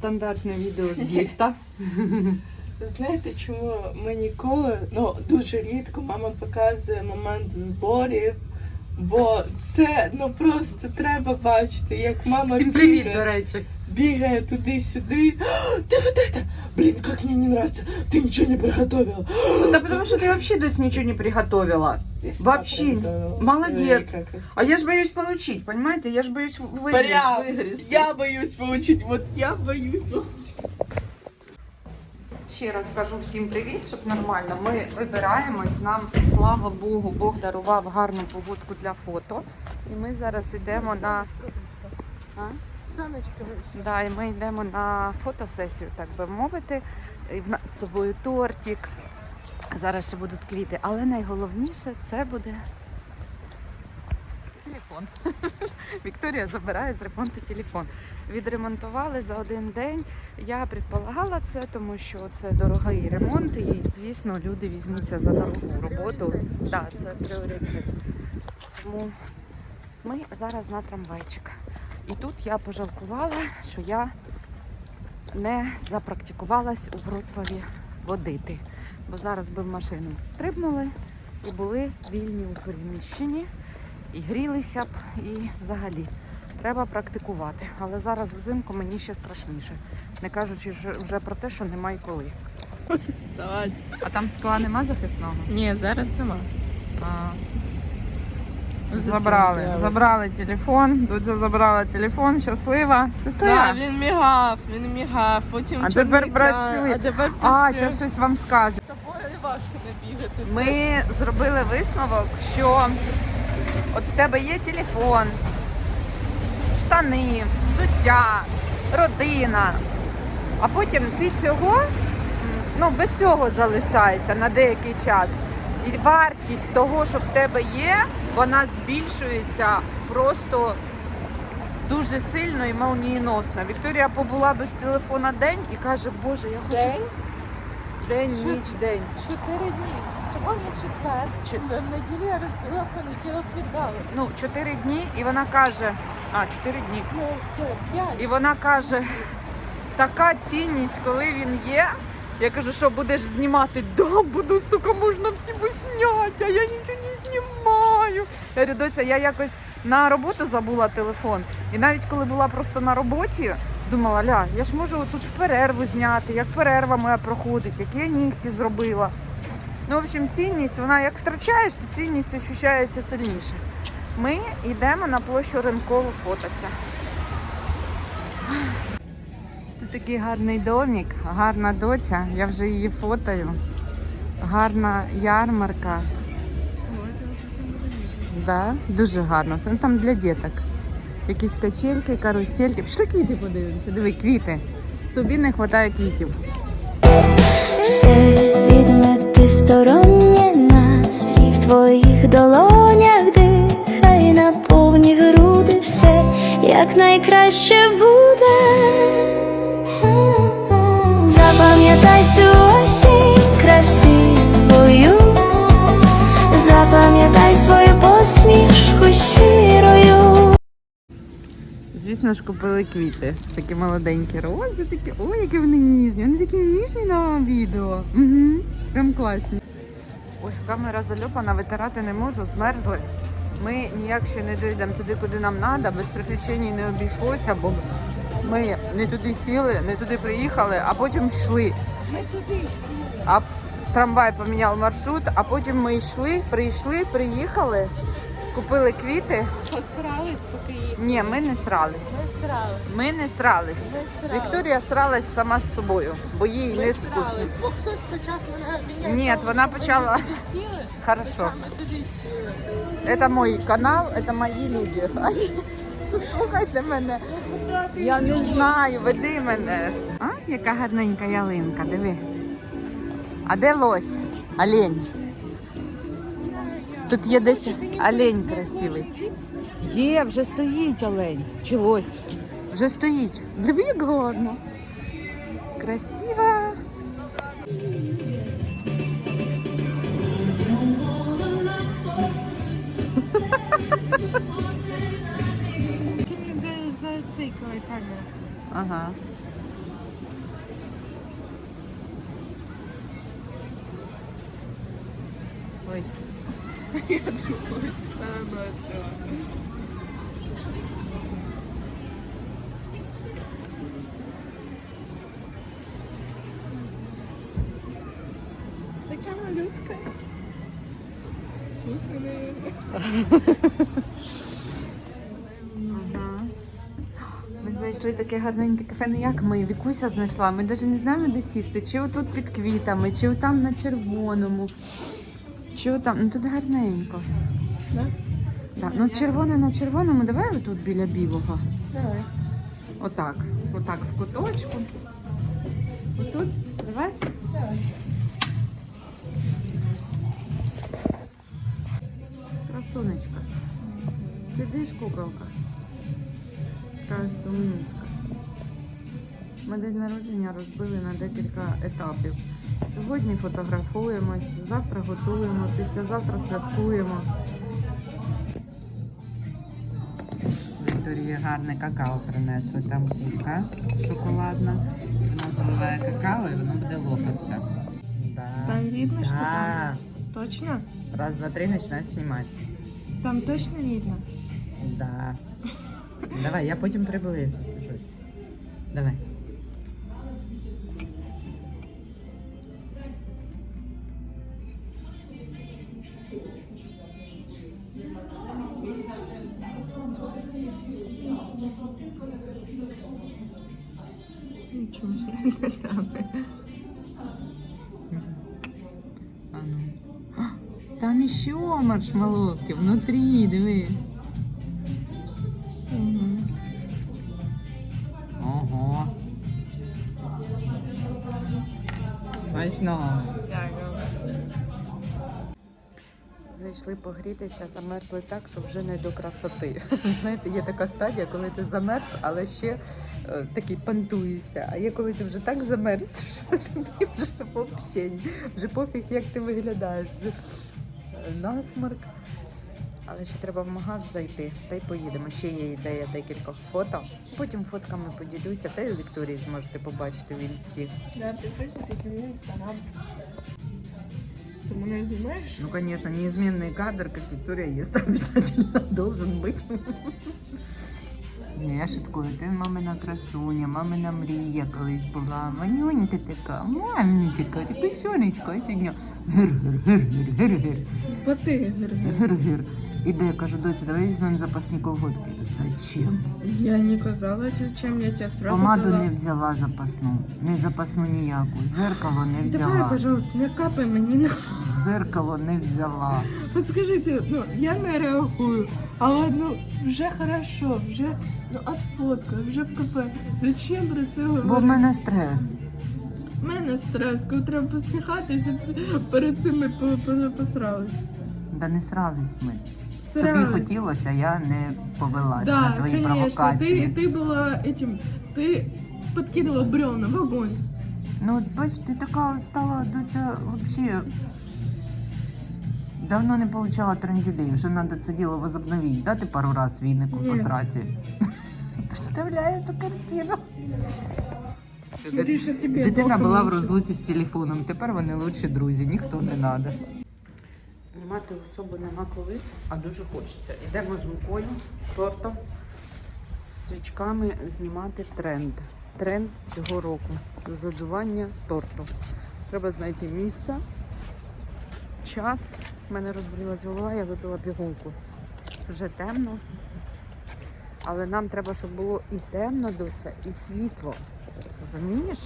Стандартне відео з ліфта. Знаєте, чому ми ніколи, ну дуже рідко мама показує момент зборів, бо це ну просто треба бачити, як мама Всім привіт, до речі бігає туди-сюди. Ти вот это! Блін, як мені не нравится, ти нічого не приготовила. Да потому что ты вообще тут ничего не приготовила. Я сама Вообще, приготовила. молодець. Велика красива. А я ж боюсь получить, понимаете? Я ж боюсь вы- Прям, вигризти. я боюсь получить, вот я боюсь получить. Ще раз кажу всім привіт, щоб нормально. Ми вибираємось. Нам, слава Богу, Бог дарував гарну погодку для фото. І ми зараз йдемо на. А? Саночка, вийшла. Да, і ми йдемо на фотосесію, так би мовити. І в нас з собою тортик. Зараз ще будуть квіти, але найголовніше це буде телефон. Вікторія забирає з ремонту телефон. Відремонтували за один день. Я предполагала це, тому що це дорогий ремонт, і звісно, люди візьмуться за дорогу роботу. Да, це пріоритет. Тому ми зараз на трамвайчик. І тут я пожалкувала, що я не запрактикувалась у Вроцлаві водити. Бо зараз би в машину стрибнули і були вільні у приміщенні, і грілися б, і взагалі. Треба практикувати. Але зараз взимку мені ще страшніше. Не кажучи вже- про те, що немає коли. А там скла нема захисного? Ні, зараз нема. А. Забрали. Забрали телефон. Дудя забрала телефон. Щаслива. Щаслива. Да, він мігав, він мігав, потім А чорний тепер екран, працює. А тепер А, працює. зараз щось вам скаже. Тобою важко не бігати. Це Ми зробили висновок, що от в тебе є телефон, штани, взуття, родина, а потім ти цього, м, ну, без цього залишаєшся на деякий час. І вартість того, що в тебе є, вона збільшується просто дуже сильно і молнієносно. Вікторія побула без телефона день і каже, Боже, я хочу День? день, Що? ніч, день. Чотири дні. Сьогодні четвер. Чот- В неділю я розбила, в понеділок віддали. Ну, чотири дні, і вона каже, а, чотири дні. Ну все, п'ять. І вона каже, така цінність, коли він є. Я кажу, що будеш знімати? Да, буду стільки можна всього зняти, а я нічого не знімаю. Я говорю, доця, я якось на роботу забула телефон. І навіть коли була просто на роботі, думала, ля, я ж можу тут в перерву зняти, як перерва моя проходить, які я нігті зробила. Ну, в общем, цінність, вона як втрачаєш, то цінність відчувається сильніше. Ми йдемо на площу ринкову фототься. Тут такий гарний домик, гарна доця, я вже її фотою. Гарна ярмарка. Да, дуже гарно. Це там для діток. Якісь качельки, карусельки. Пішли квіти подивимося. Диви, квіти. Тобі не вистачає квітів. Все відмети стороннє настрій в твоїх долонях дихай на повні груди, все як найкраще буде. Запам'ятай цю осінь красивою, запам'ятай свою посмішку щирою. Звісно ж, купили квіти. Такі молоденькі рози, такі. Ой, які вони ніжні. Вони такі ніжні на відео. Угу. Прям класні. Ой, камера зальопана, витирати не можу, змерзли. Ми ніяк ще не дійдемо туди, куди нам треба, без приключень не обійшлося, бо ми не туди сіли, не туди приїхали, а потім йшли. Ми туди сіли. А трамвай поміняв маршрут, а потім ми йшли, прийшли, приїхали, купили квіти. Посрались, поки їх. Ні, ми не срались. Не срались. Ми не срались. Не срались. Вікторія сралась сама з собою, бо їй не скучно. Бо хтось спочатку мене Ні, вона почала-. Хорошо. Це мій канал, це мої люди. Слухайте мене. Я не знаю, веди мене. А, яка гарненька ялинка, диви. А де лось? Олень. Тут є десь олень красивий. Є, вже стоїть олень. Чи лось? Вже стоїть. Диви, як гарно. Красиво. За цей камеру. Ага. Я другою стороною відкриваю. Така малютка. Вкусно, наверное. Знайшли таке гарненьке кафе. Ну як ми? Вікуся знайшла. Ми навіть не знаємо, де сісти. Чи отут під квітами, чи там на червоному. Чи там. Ну тут гарненько. Да? Так, ну червоне на червоному, давай отут біля білого. Давай. Отак. Отак в куточку. Отут. Давай. Давай. Красунечка. Сидиш, куколка. Красунечка. Ми день народження розбили на декілька етапів. Сьогодні фотографуємось, завтра готуємо, післязавтра святкуємо. Вікторія гарне какао принесли. Там кулька шоколадна. Вона заливає какао і воно буде лопатися. Да. Там видно, Да. там? Точно? Раз, два, три, начинай знімати. Там точно видно? Да. Давай, я потім приблизу щось. Давай. А ну. А, Там ще маршмелловки внутрі, диви. Ого. Смачно. Зайшли погрітися, замерзли так, що вже не до красоти. Знаєте, є така стадія, коли ти замерз, але ще е, такий пантуєшся. А є коли ти вже так замерз, що тобі вже взагалі, вже пофіг, як ти виглядаєш. Вже е, насморк. Але ще треба в магаз зайти, та й поїдемо. Ще є ідея декількох фото. Потім фотками поділюся, та й у Вікторії зможете побачити в інсті. Да, підписуйтесь на мій інстаграм. Ти мене знімаєш? Ну, конечно, неизменный кадр, как Виктория ест, обязательно должен быть. Не, я шуткую, ти мамина красуня, мамина мрія колись була. Манюнька така, маленька, ти пишонечка, а сьогодні гир-гир-гир-гир-гир-гир. Поти, Гир-гир. Іде, я кажу, доці, давай візьмемо запасні колготки. Зачем? Я не казала, зачем я тебе сразу Помаду дала. не взяла запасну, не запасну ніяку. Зеркало не Давай, взяла. пожалуйста, не капай мені на Зеркало не взяла. От скажіть, ну, я не реагую, але ну, вже хорошо, вже ну, от фотка, вже в кафе. Зачем про це Бо в говорити? мене стрес. У мене стрес, коли треба посміхатися, перед цим ми по- по- посрались. Да не срались ми. Тобі Срались. хотілося, я не повелась на Да, твої конечно, провокації. ты, ты была этим, ты подкидывала бревна в огонь. Ну от бач, ти така стала до цього взагалі. Давно не получала трендюлей, вже треба це діло возобновити, дати пару раз війнику по Ні. сраці. Представляю ту картину. Смотри, що тебе Дитина була в лучше. розлуці з телефоном, тепер вони лучші друзі, ніхто не треба. Знімати особо нема коли, а дуже хочеться. Йдемо з мукою, з тортом, з свічками знімати тренд. Тренд цього року. Задування торту. Треба знайти місце, час. У мене розболілась голова, я випила пігулку. Вже темно. Але нам треба, щоб було і темно доця, і світло. Розумієш?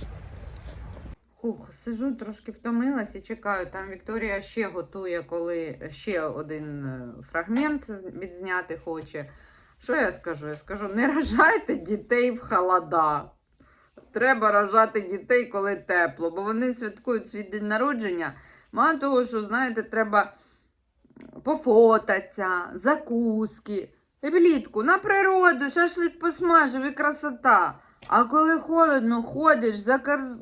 Хух, сижу, трошки втомилась і чекаю. Там Вікторія ще готує, коли ще один е, фрагмент відзняти хоче. Що я скажу? Я скажу: не рожайте дітей в холода. Треба рожати дітей, коли тепло, бо вони святкують свій день народження. Мало того, що, знаєте, треба пофотатися, закуски. Влітку на природу, шашлик посмажив і красота. А коли холодно, ходиш,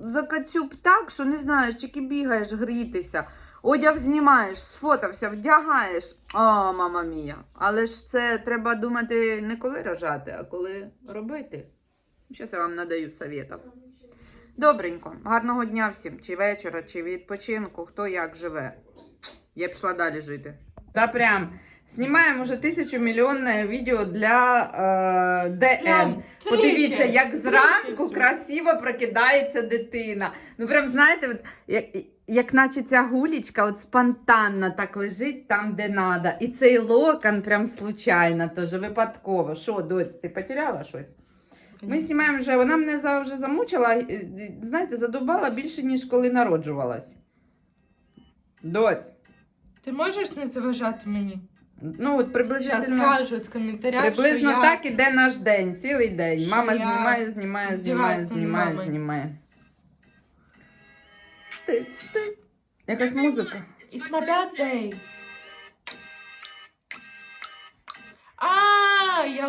закацюб так, що не знаєш, тільки бігаєш грітися, одяг знімаєш, сфотався, вдягаєш. О, мама мія. Але ж це треба думати не коли рожати, а коли робити. Зараз я вам надаю советів. Добренько, гарного дня всім, чи вечора, чи відпочинку, хто як живе. Я пішла далі жити. Та прям знімаємо вже тисячу мільйонне відео для е, ДН. Прям Подивіться, тричі, як зранку тричі. красиво прокидається дитина. Ну прям знаєте, от, як, як наче ця гулічка от спонтанно так лежить там, де надо. І цей локон прям случайно, теж випадково. Що, доць, ти потеряла щось? Ми знімаємо вже, вона мене за, вже замучила, е, знаєте, задовбала більше, ніж коли народжувалась. Доць. Ти можеш не заважати мені? Ну, от приблизно, скажуть в коментарях, приблизно що так іде наш день, цілий день. Що Мама я знімає, знімає, знімає, знімає, знімає. Якась музика. It's my birthday. А, я